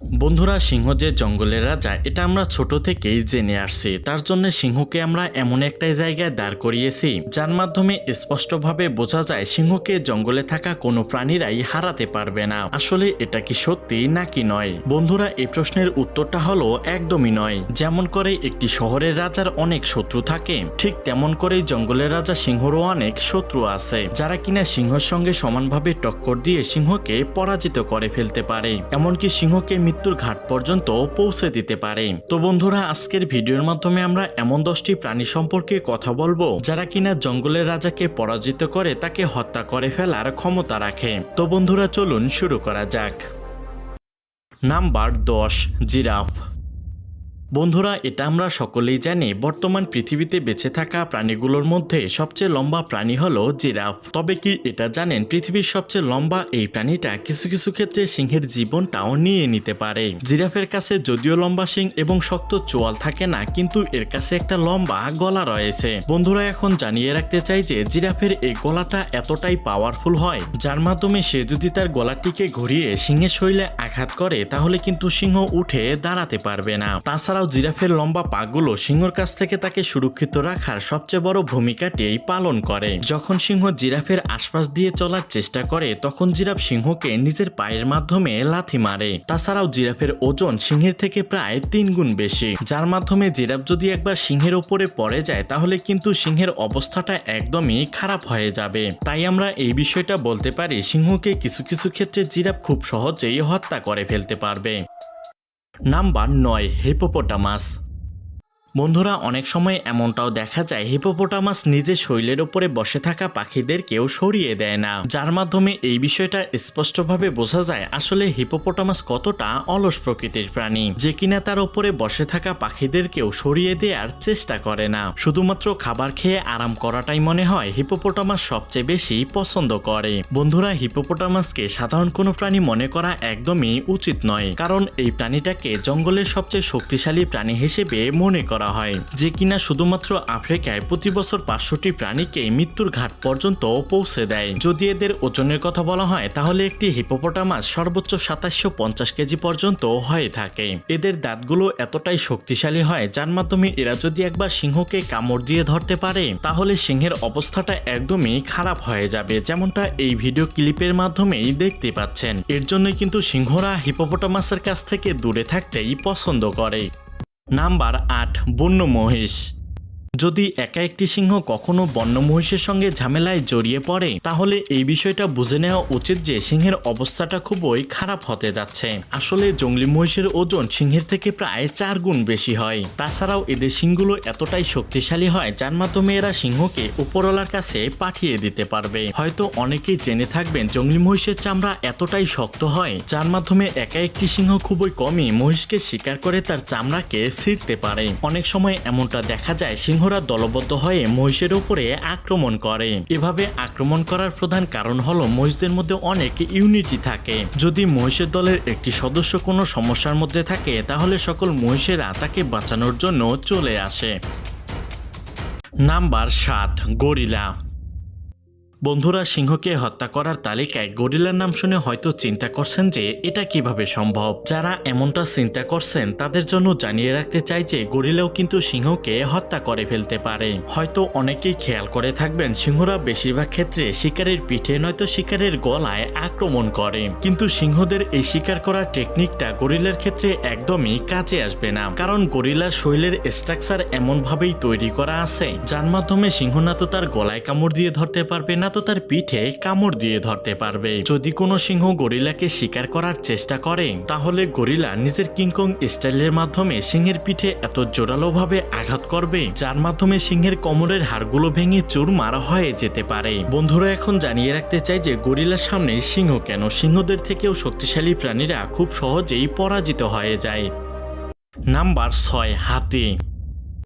বন্ধুরা, সিংহ যে জঙ্গলের রাজা এটা আমরা ছোট থেকেই জেনে আসছি। তার জন্য সিংহকে আমরা এমন একটা জায়গায় দাঁড় করিয়েছি, যার মাধ্যমে স্পষ্টভাবে বোঝা যায় সিংহকে জঙ্গলে থাকা কোনো প্রাণীরাই হারাতে পারবে না। আসলে এটা কি সত্যি নাকি নয়? বন্ধুরা, এই প্রশ্নের উত্তরটা হলো একদমই নয়। যেমন করে একটি শহরের রাজার অনেক শত্রু থাকে, ঠিক তেমন করেই জঙ্গলের রাজা সিংহরও অনেক শত্রু আছে, যারা কিনা সিংহর সঙ্গে সমানভাবে টক্কর দিয়ে সিংহকে পরাজিত করে ফেলতে পারে। এমনকি সিংহকে মৃত্যুর ঘাট পর্যন্ত পৌঁছে দিতে পারে। তো বন্ধুরা, আজকের ভিডিওর মাধ্যমে আমরা এমন দশটি প্রাণী সম্পর্কে কথা বলব, যারা কিনা জঙ্গলের রাজাকে পরাজিত করে তাকে হত্যা করে ফেলার ক্ষমতা রাখে। তো বন্ধুরা, চলুন শুরু করা যাক। নাম্বার দশ, জিরাফ। বন্ধুরা, এটা আমরা সকলেই জানি, বর্তমান পৃথিবীতে বেঁচে থাকা প্রাণীগুলোর মধ্যে সবচেয়ে লম্বা প্রাণী হলো জিরাফ। তবে কি এটা জানেন, পৃথিবীর সবচেয়ে লম্বা এই প্রাণীটা কিছু কিছু ক্ষেত্রে সিংহের জীবনটাও নিয়ে নিতে পারে। জিরাফের কাছে যদিও লম্বা সিং এবং শক্ত চোয়াল থাকে না, কিন্তু এর কাছে একটা লম্বা গলা রয়েছে। বন্ধুরা, এখন জানিয়ে রাখতে চাই যে জিরাফের এই গলাটা এতটাই পাওয়ারফুল হয়, যার মাধ্যমে সে যদি তার গলাটিকে ঘুরিয়ে সিংহের শৈলে আঘাত করে, তাহলে কিন্তু সিংহ উঠে দাঁড়াতে পারবে না। তাছাড়াও জিরাফের লম্বা পাগুলো সিংহর কাছ থেকে তাকে সুরক্ষিত রাখার সবচেয়ে বড় ভূমিকাটি এই পালন করে। যখন সিংহ জিরাফের আশপাশ দিয়ে চলার চেষ্টা করে, তখন জিরাফ সিংহকে নিজের পায়ের মাধ্যমে লাথি মারে। তাছাড়াও জিরাফের ওজন সিংহের থেকে প্রায় তিন গুণ বেশি। যার মাধ্যমে জিরাফ যদি একবার সিংহের ওপরে পড়ে যায়, তাহলে কিন্তু সিংহের অবস্থাটা একদমই খারাপ হয়ে যাবে। তাই আমরা এই বিষয়টা বলতে পারি, সিংহকে কিছু কিছু ক্ষেত্রে জিরাফ খুব সহজেই হত্যা করে ফেলতে পারবে। নাম্বার নয় হিপোপোটামাস। বন্ধুরা, অনেক সময় এমনটাও দেখা যায়, হিপোপোটামাস নিজের শৈলের ওপরে বসে থাকা পাখিদেরকেও সরিয়ে দেয় না। যার মাধ্যমে এই বিষয়টা স্পষ্টভাবে বোঝা যায়, আসলে হিপোপোটামাস কতটা অলস প্রকৃতির প্রাণী, যে কিনা তার ওপরে বসে থাকা পাখিদেরকেও সরিয়ে দেওয়ার চেষ্টা করে না। শুধুমাত্র খাবার খেয়ে আরাম করাটাই মনে হয় হিপোপোটামাস সবচেয়ে বেশি পছন্দ করে। বন্ধুরা, হিপোপোটামাসকে সাধারণ কোনো প্রাণী মনে করা একদমই উচিত নয়, কারণ এই প্রাণীটাকে জঙ্গলের সবচেয়ে শক্তিশালী প্রাণী হিসেবে মনে করা হয়, যে কিনা শুধুমাত্র আফ্রিকায় প্রতি বছর পাঁচশোটি প্রাণীকে মৃত্যুর ঘাট পর্যন্ত পৌঁছে দেয়। যদি এদের ওজনের কথা বলা হয়, তাহলে একটি হিপোপোটামাস সর্বোচ্চ সাতাশশো পঞ্চাশ কেজি পর্যন্ত হয়ে থাকে। এদের দাঁতগুলো এতটাই শক্তিশালী হয়, যার মাধ্যমে এরা যদি একবার সিংহকে কামড় দিয়ে ধরতে পারে, তাহলে সিংহের অবস্থাটা একদমই খারাপ হয়ে যাবে, যেমনটা এই ভিডিও ক্লিপের মাধ্যমেই দেখতে পাচ্ছেন। এর জন্যই কিন্তু সিংহরা হিপোপোটামাসের কাছ থেকে দূরে থাকতেই পছন্দ করে। নাম্বার আট বন্য মহিষ। যদি একা একটি সিংহ কখনো বন্য মহিষের সঙ্গে ঝামেলায় জড়িয়ে পড়ে, তাহলে এই বিষয়টা বুঝে নেওয়া উচিত যে সিংহের অবস্থাটা খুবই খারাপ হতে যাচ্ছে। আসলে জঙ্গলি মহিষের ওজন সিংহের থেকে প্রায় চার গুণ বেশি হয়। তাছাড়াও এদের সিংগুলো এতটাই শক্তিশালী হয়, যার মাধ্যমে এরা সিংহকে উপরওয়ালার কাছে পাঠিয়ে দিতে পারবে। হয়তো অনেকেই জেনে থাকবেন জঙ্গলি মহিষের চামড়া এতটাই শক্ত হয়, যার মাধ্যমে একা একটি সিংহ খুবই কমই মহিষকে শিকার করে তার চামড়াকে ছিঁড়তে পারে। অনেক সময় এমনটা দেখা যায় সিংহরা দলবদ্ধ হয়ে মহিষের উপরে আক্রমণ করে। এভাবে আক্রমণ করার প্রধান কারণ হলো মহিষদের মধ্যে অনেক ইউনিটি থাকে। যদি মহিষের দলের একটি সদস্য কোনো সমস্যার মধ্যে থাকে, তাহলে সকল মহিষেরা তাকে বাঁচানোর জন্য চলে আসে। নাম্বার সাত, গরিলা। বন্ধুরা সিংহকে হত্যা করার তালিকায় গরিলার নাম শুনে হয়তো চিন্তা করছেন যে এটা কীভাবে সম্ভব। যারা এমনটা চিন্তা করছেন, তাদের জন্য জানিয়ে রাখতে চাই যে গরিলাও কিন্তু সিংহকে হত্যা করে ফেলতে পারে। হয়তো অনেকেই খেয়াল করে থাকবেন, সিংহরা বেশিরভাগ ক্ষেত্রে শিকারের পিঠে নয়তো শিকারের গলায় আক্রমণ করে। কিন্তু সিংহদের এই শিকার করার টেকনিকটা গরিলার ক্ষেত্রে একদমই কাজে আসবে না। কারণ গরিলার শৈলের স্ট্রাকচার এমনভাবেই তৈরি করা আছে, যার মাধ্যমে সিংহ না তো তার গলায় কামড় দিয়ে ধরতে পারবে, না তো তার পিঠে কামড় দিয়ে ধরতে পারবে। যদি কোনো সিংহ গরিলাকে শিকার করার চেষ্টা করে, তাহলে গরিলা নিজের কিংকং স্টাইলের মাধ্যমে সিংহের পিঠে এত জোরালোভাবে আঘাত করবে, যার মাধ্যমে সিংহের কোমরের হাড়গুলো ভেঙে চুর মারা হয়ে যেতে পারে। বন্ধুরা, এখন জানিয়ে রাখতে চাই যে গরিলার সামনে সিংহ কেন? সিংহদের থেকেও শক্তিশালী প্রাণীরা খুব সহজেই পরাজিত হয়ে যায়। নাম্বার ছয়, হাতি।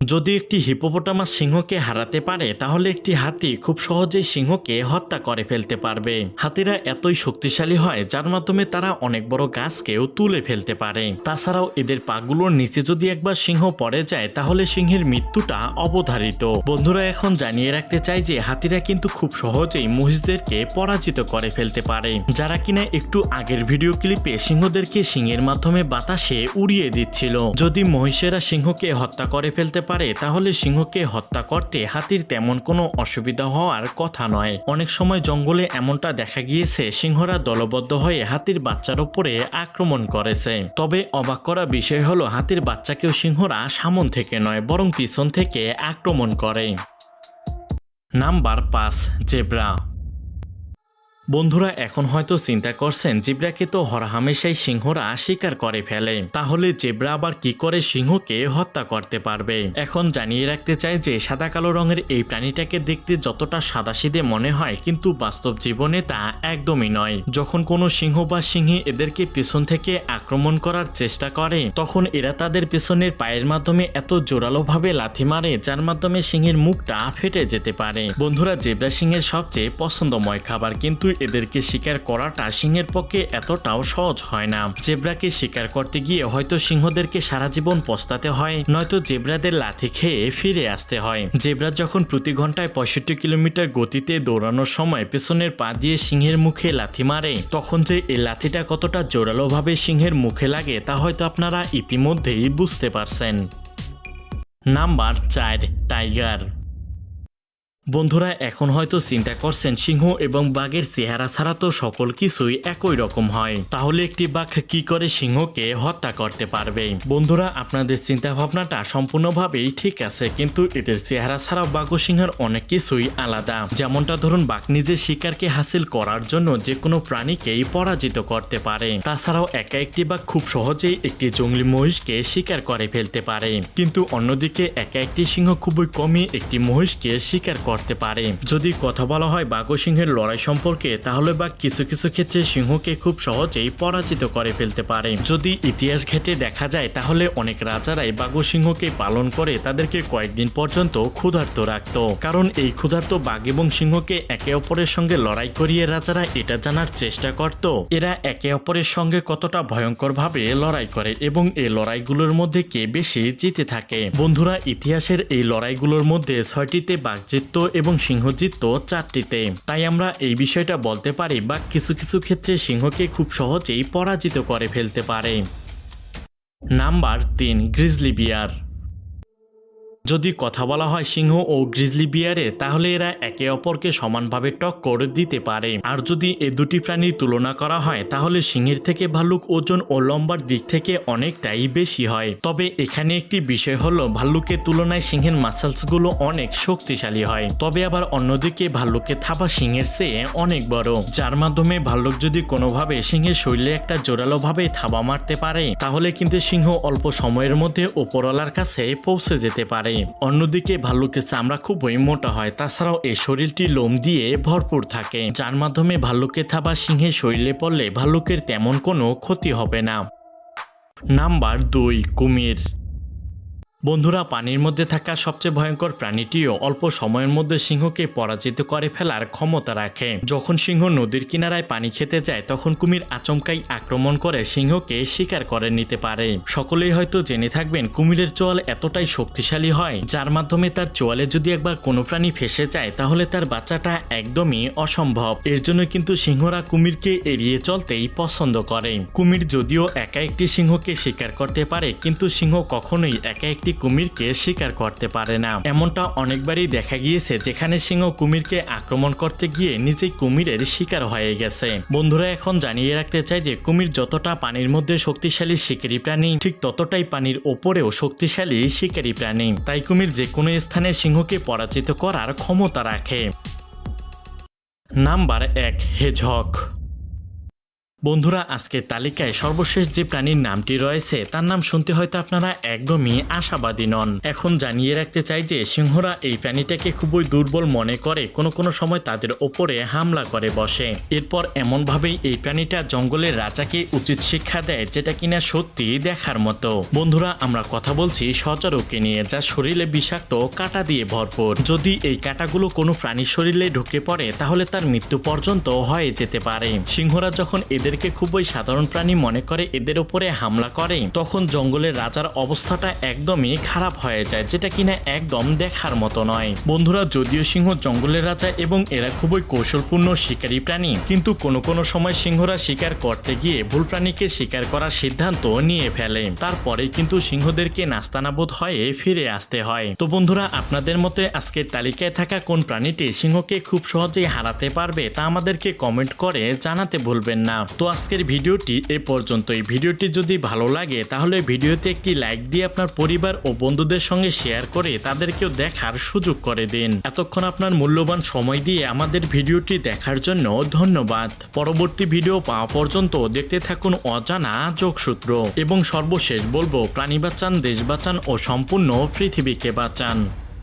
যদি একটি হিপোপোটামাস সিংহকে হারাতে পারে, তাহলে একটি হাতি খুব সহজেই সিংহকে হত্যা করে ফেলতে পারবে। হাতিরা এতই শক্তিশালী হয়, যার মাধ্যমে তারা অনেক বড় গাছকেও তুলে ফেলতে পারে। তাছাড়াও এদের পাগুলোর নিচে যদি একবার সিংহ পড়ে যায়, তাহলে সিংহের মৃত্যুটা অবধারিত। বন্ধুরা, এখন জানিয়ে রাখতে চাই যে, হাতিরা কিন্তু খুব সহজেই মহিষদেরকে পরাজিত করে ফেলতে পারে। যারা কিনা একটু আগের ভিডিও ক্লিপে সিংহদেরকে সিংহের মাধ্যমে বাতাসে উড়িয়ে দিচ্ছিল। যদি মহিষেরা সিংহকে হত্যা করে ফেলতে পারে, তাহলে সিংহকে হত্যা করতে হাতির তেমন কোনো অসুবিধা হওয়ার কথা নয়। অনেক সময় জঙ্গলে এমনটা দেখা গিয়েছে, সিংহরা দলবদ্ধ হয়ে হাতির বাচ্চার উপরে আক্রমণ করেছে। তবে অবাক করা বিষয় হলো, হাতির বাচ্চাকেও সিংহরা সামন থেকে নয়, বরং পিছন থেকে আক্রমণ করে। নাম্বার পাঁচ, জেব্রা। বন্ধুরা, এখন হয়তো চিন্তা করছেন, জেব্রাকে তো হরহামেশাই সিংহরা শিকার করে ফেলে। তাহলে জেব্রা আবার কি করে সিংহকে হত্যা করতে পারবে? এখন জানিয়ে রাখতে চাই যে, সাদা কালো রঙের এই প্রাণীটাকে দেখতে যতটা সাদাসিদে মনে হয়, কিন্তু বাস্তব জীবনে তা একদমই নয়। যখন কোনো সিংহ বা সিংহী এদেরকে পেছন থেকে আক্রমণ করার চেষ্টা করে, তখন এরা তাদের পেছনের পায়ের মাধ্যমে এত জোরালোভাবে লাথি মারে, যার মাধ্যমে সিংহের মুখটা ফেটে যেতে পারে। বন্ধুরা, জেব্রা সিংহের সবচেয়ে পছন্দময় খাবার কিন্তু এদেরকে শিকার করাটা সিংহের পক্ষে এতটাও সহজ হয় না। জেব্রাকে শিকার করতে গিয়ে হয়তো সিংহদেরকে সারা জীবন পস্তাতে হয়, নয়তো জেব্রাদের লাথি খেয়ে ফিরে আসতে হয়। জেব্রা যখন প্রতি ঘন্টায় পঁয়ষট্টি কিলোমিটার গতিতে দৌড়ানোর সময় পেছনের পা দিয়ে সিংহের মুখে লাথি মারে, তখন যে এই লাথিটা কতটা জোরালোভাবে সিংহের মুখে লাগে তা হয়তো আপনারা ইতিমধ্যেই বুঝতে পারছেন। নাম্বার চার, টাইগার। বন্ধুরা, এখন হয়তো চিন্তা করছেন সিংহ এবং বাঘের চেহারা ছাড়া তো সকল কিছুই একই রকম হয়। তাহলে একটি বাঘ কি করে সিংহকে হত্যা করতে পারবে? বন্ধুরা, আপনাদের চিন্তা ভাবনাটা সম্পূর্ণভাবেই ঠিক আছে, কিন্তু এদের চেহারা ছাড়াও বাঘ ও সিংহের অনেক কিছুই আলাদা। যেমনটা ধরুন, বাঘ নিজের শিকারকে হাসিল করার জন্য যে কোনো প্রাণীকেই পরাজিত করতে পারে। তাছাড়াও একা একটি বাঘ খুব সহজেই একটি জঙ্গলি মহিষকে শিকার করে ফেলতে পারে। কিন্তু অন্যদিকে, একা একটি সিংহ খুবই কমই একটি মহিষকে শিকার করতে পারে। যদি কথা বলা হয় বাঘ সিংহের লড়াই সম্পর্কে, তাহলে বাঘ কিছু কিছু ক্ষেত্রে সিংহকে খুব সহজেই পরাজিত করে ফেলতে পারে। যদি ইতিহাস ঘেটে দেখা যায়, তাহলে অনেক রাজারাই বাঘ সিংহকে পালন করে তাদেরকে কয়েকদিন পর্যন্ত ক্ষুধার্ত রাখত। কারণ এই ক্ষুধার্ত বাঘ এবং সিংহকে একে অপরের সঙ্গে লড়াই করিয়ে রাজারা এটা জানার চেষ্টা করত। এরা একে অপরের সঙ্গে কতটা ভয়ঙ্করভাবে লড়াই করে এবং এই লড়াইগুলোর মধ্যে কে বেশি জিতে থাকে। বন্ধুরা, ইতিহাসের এই লড়াইগুলোর মধ্যে ছয়টিতে বাঘ জিতত এবং সিংহ জিতত চারটিতে। তাই আমরা এই বিষয়টা বলতে পারি বা কিছু কিছু ক্ষেত্রে সিংহকে খুব সহজেই পরাজিত করে ফেলতে পারে। নাম্বার তিন, গ্রিজলি বিয়ার। যদি কথা বলা হয় সিংহ ও গ্রিজলি বিয়ারে, তাহলে এরা একে অপরকে সমানভাবে টক করে দিতে পারে। আর যদি এ দুটি প্রাণীর তুলনা করা হয়, তাহলে সিংহের থেকে ভাল্লুক ওজন ও লম্বার দিক থেকে অনেকটাই বেশি হয়। তবে এখানে একটি বিষয় হলো, ভাল্লুকের তুলনায় সিংহের মাসেলসগুলো অনেক শক্তিশালী হয়। তবে আবার অন্যদিকে ভাল্লুকের থাবা সিংহের চেয়ে অনেক বড়। যার মাধ্যমে ভাল্লুক যদি কোনোভাবে সিংহের শরীরে একটা জোরালোভাবে থাবা মারতে পারে, তাহলে কিন্তু সিংহ অল্প সময়ের মধ্যে ওপরওয়ালার কাছে পৌঁছে যেতে পারে। অন্যদিকে ভাল্লুকের চামড়া খুবই মোটা হয়, তাছাড়াও এই শরীরটি লোম দিয়ে ভরপুর থাকে, যার মাধ্যমে ভাল্লুকের থাবা সিংহের শরীরে পড়লে ভাল্লুকের তেমন কোনো ক্ষতি হবে না। নাম্বার দুই, কুমির। বন্ধুরা, পানির মধ্যে থাকা সবচেয়ে ভয়ঙ্কর প্রাণীটিও অল্প সময়ের মধ্যে সিংহকে পরাজিত করে ফেলার ক্ষমতা রাখে। যখন সিংহ নদীর কিনারায় পানি খেতে যায়, তখন কুমির আচমকাই আক্রমণ করে সিংহকে শিকার করে নিতে পারে। সকলেই হয়তো জেনে থাকবেন, কুমিরের চোয়াল এতটাই শক্তিশালী হয়, যার মাধ্যমে তার চোয়ালে যদি একবার কোনো প্রাণী ফেসে যায়, তাহলে তার বাচ্চাটা একদমই অসম্ভব। এর জন্য কিন্তু সিংহরা কুমিরকে এড়িয়ে চলতেই পছন্দ করে। কুমির যদিও একা একটি সিংহকে শিকার করতে পারে, কিন্তু সিংহ কখনোই একা একটি কুমিরকে শিকার করতে পারে না। এমনটা অনেকবারই দেখা গিয়েছে যেখানে সিংহ কুমিরকে আক্রমণ করতে গিয়ে নিজেই কুমিরের শিকার হয়ে গেছে। বন্ধুরা, এখন জানিয়ে রাখতে চাই যে কুমির যতটা পানির মধ্যে শক্তিশালী শিকারী প্রাণী, ঠিক ততটাই পানির ওপরেও শক্তিশালী শিকারী প্রাণী। তাই কুমির যে কোনো স্থানে সিংহকে পরাজিত করার ক্ষমতা রাখে। নাম্বার এক হেজক বন্ধুরা আজকের তালিকায় সর্বশেষ যে প্রাণীর নামটি রয়েছে, তার নাম শুনতে হয়তো আপনারা একদমই আশাবাদী নন। এখন জানিয়ে রাখতে চাই যে সিংহরা এই প্রাণীটাকে খুবই দুর্বল মনে করে কোনো কোনো সময় তাদের ওপরে হামলা করে বসে। এরপর এমনভাবেই এই প্রাণীটা জঙ্গলের রাজাকে উচিত শিক্ষা দেয়, যেটা কিনা সত্যি দেখার মতো। বন্ধুরা, আমরা কথা বলছি সচরকে নিয়ে, যা শরীরে বিষাক্ত কাটা দিয়ে ভরপুর। যদি এই কাটাগুলো কোনো প্রাণীর শরীরে ঢুকে পড়ে, তাহলে তার মৃত্যু পর্যন্ত হয়ে যেতে পারে। সিংহরা যখন এদেরকে খুবই সাধারণ প্রাণী মনে করে এদের উপরে হামলা করে, তখন জঙ্গলের রাজার অবস্থাটা একদমই খারাপ হয়ে যায়, যেটা কিনা একদম দেখার মতো নয়। বন্ধুরা, যদিও সিংহ জঙ্গলের রাজা এবং এরা খুবই কৌশলপূর্ণ শিকারী প্রাণী, কিন্তু কোনো কোনো সময় সিংহরা শিকার করতে গিয়ে ভুল প্রাণীকে শিকার করার সিদ্ধান্ত নিয়ে ফেলে। তারপরে কিন্তু সিংহদেরকে নাস্তানাবোধ হয়ে ফিরে আসতে হয়। তো বন্ধুরা, আপনাদের মতে আজকের তালিকায় থাকা কোন প্রাণীটি সিংহকে খুব সহজেই হারাতে পারবে তা আমাদেরকে কমেন্ট করে জানাতে ভুলবেন না। তো আজকের ভিডিওটি এ পর্যন্ত এই ভিডিওটি যদি ভালো লাগে, তাহলে ভিডিওতে একটি লাইক দিয়ে আপনার পরিবার ও বন্ধুদের সঙ্গে শেয়ার করে তাদেরকেও দেখার সুযোগ করে দিন। এতক্ষণ আপনার মূল্যবান সময় দিয়ে আমাদের ভিডিওটি দেখার জন্য ধন্যবাদ। পরবর্তী ভিডিও পাওয়া পর্যন্ত দেখতে থাকুন অজানা যোগসূত্র। এবং সর্বশেষ বলব, প্রাণী বাঁচান, দেশ বাঁচান ও সম্পূর্ণ পৃথিবীকে বাঁচান।